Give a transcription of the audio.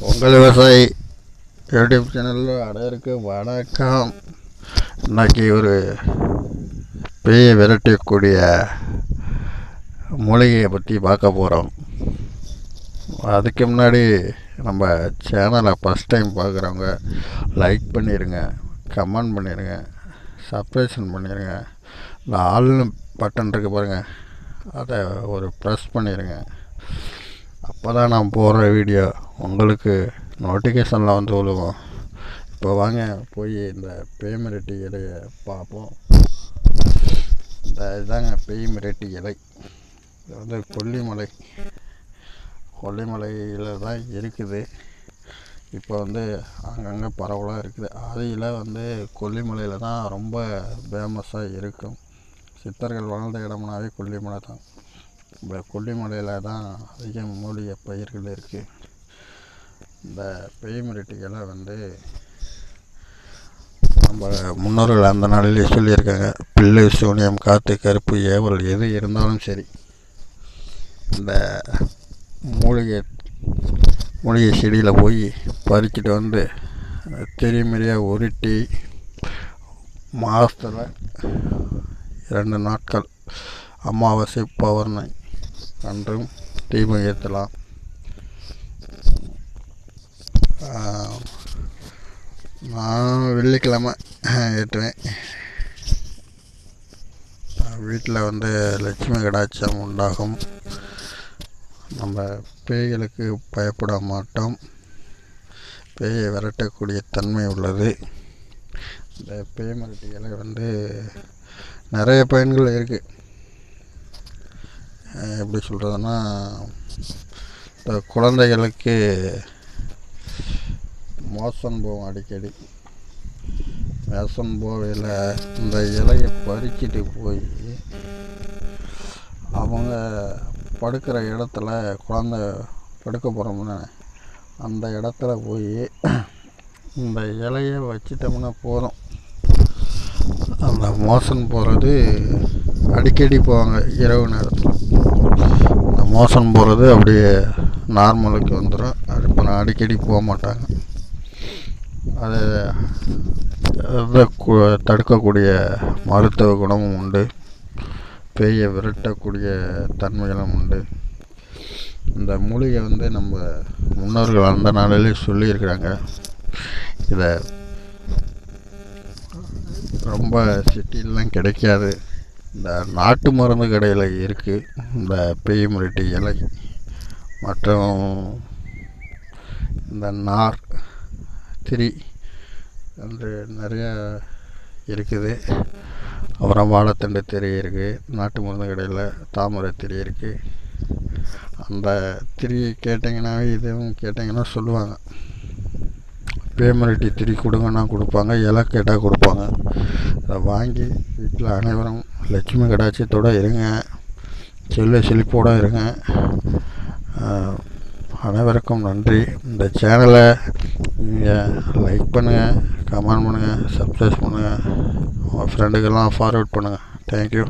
உங்கள் விவசாயி யூடியூப் சேனலில் அடையருக்கு வணக்கம். இன்றைக்கி ஒரு பேயை விரட்டக்கூடிய மூலிகையை பற்றி பார்க்க போகிறோம் அதுக்கு முன்னாடி நம்ம சேனலை ஃபஸ்ட் டைம் பார்க்குறவங்க லைக் பண்ணிடுங்க கமெண்ட் பண்ணிடுங்க சப்ஸ்கிரிப்ஷன் பண்ணிடுங்க இந்த ஆல்னு பட்டன் இருக்கு பாருங்கள் அதை ஒரு ப்ரெஸ் பண்ணிடுங்க அப்போ தான் நான் போடுற வீடியோ உங்களுக்கு நோட்டிஃபிகேஷனில் வந்து விழுவோம் இப்போ வாங்க போய் இந்த பேமிரட்டி இலையை பார்ப்போம். இந்த இதுதாங்க பேய்மிரெட்டி இலை இது வந்து கொல்லிமலை. கொல்லிமலையில் தான் இருக்குது. இப்போ வந்து அங்கங்கே பரவலாக இருக்குது. அதில் வந்து கொல்லிமலையில் தான் ரொம்ப ஃபேமஸாக இருக்கும். சித்தர்கள் வாழ்ந்த இடம்னாவே கொல்லிமலை தான். இந்த கொல்லிமலையில் தான் அதிக மூலிகை பயிர்கள் இருக்குது இந்த பேய்மிரட்டிகளை வந்து நம்ம முன்னோர்கள் அந்த நாளிலே சொல்லியிருக்காங்க பில்லு சூனியம் காற்று கருப்பு ஏவல் எது இருந்தாலும் சரி. இந்த மூலிகை மூலிகை செடியில் போய் பறிச்சுட்டு வந்து தெரிமறியாக உருட்டி மாதத்தில் இரண்டு நாட்கள் அமாவாசை பௌர்ணமி அன்றும் தீபம் ஏற்றலாம். நான் வெள்ளிக்கிழமை ஏற்றுவேன். வீட்டில் வந்து லட்சுமி கடாட்சம் உண்டாகும். நம்ம பேய்களுக்கு பயப்பட மாட்டோம். பேயை விரட்டக்கூடிய தன்மை உள்ளது. இந்த பேய் மிரட்டிகளை வந்து நிறைய பயன்கள் இருக்குது எப்படி சொல்கிறதுன்னா இந்த குழந்தைகளுக்கு மோசம் போகும் அடிக்கடி. மோசம் போவையில் இந்த இலையை பறிச்சுட்டு போய் அவங்க படுக்கிற இடத்துல குழந்த படுக்க போகிறோம்னா அந்த இடத்துல போய் இந்த இலையை வச்சிட்டோம்னா போதும். அந்த மோசன் போகிறது அடிக்கடி போவாங்க இரவு நேரத்தில். இந்த மோசம் போகிறது அப்படியே நார்மலுக்கு வந்துடும் அது இப்போ நான் அடிக்கடி போக மாட்டாங்க. அது அதை தடுக்கக்கூடிய மருத்துவ குணமும் உண்டு. பேயை விரட்டக்கூடிய தன்மைகளும் உண்டு. இந்த மூலிகை வந்து நம்ம முன்னோர்கள் அந்த நாளிலே சொல்லியிருக்கிறாங்க. இதை ரொம்ப சிட்டிலலாம் கிடைக்காது. இந்த நாட்டு மருந்து கடையில் இருக்குது இந்த பேய் முரட்டி இலை மற்றும் இந்த நார் திரி என்று நிறையா இருக்குது. அப்புறம் வாழைத்தண்டு திரி இருக்குது நாட்டு மருந்து கடையில் தாமரை திரி இருக்குது அந்த திரியை கேட்டிங்கன்னாவே இதுவும் கேட்டிங்கன்னா சொல்லுவாங்க. பேமரட்டி திரி கொடுங்கன்னா கொடுப்பாங்க இலை கேட்டால் கொடுப்பாங்க. அதை வாங்கி வீட்டில் அனைவரும் லட்சுமி கடாட்சியத்தோடு இருங்க. செல்வ செழிப்போடு இருங்க. அனைவருக்கும் நன்றி. இந்த சேனலை நீங்கள் லைக் பண்ணுங்கள் கமெண்ட் பண்ணுங்கள் சப்ஸ்கிரைப் பண்ணுங்கள் உங்கள் ஃப்ரெண்டுக்கெல்லாம் ஃபார்வர்ட் பண்ணுங்கள் தேங்க்யூ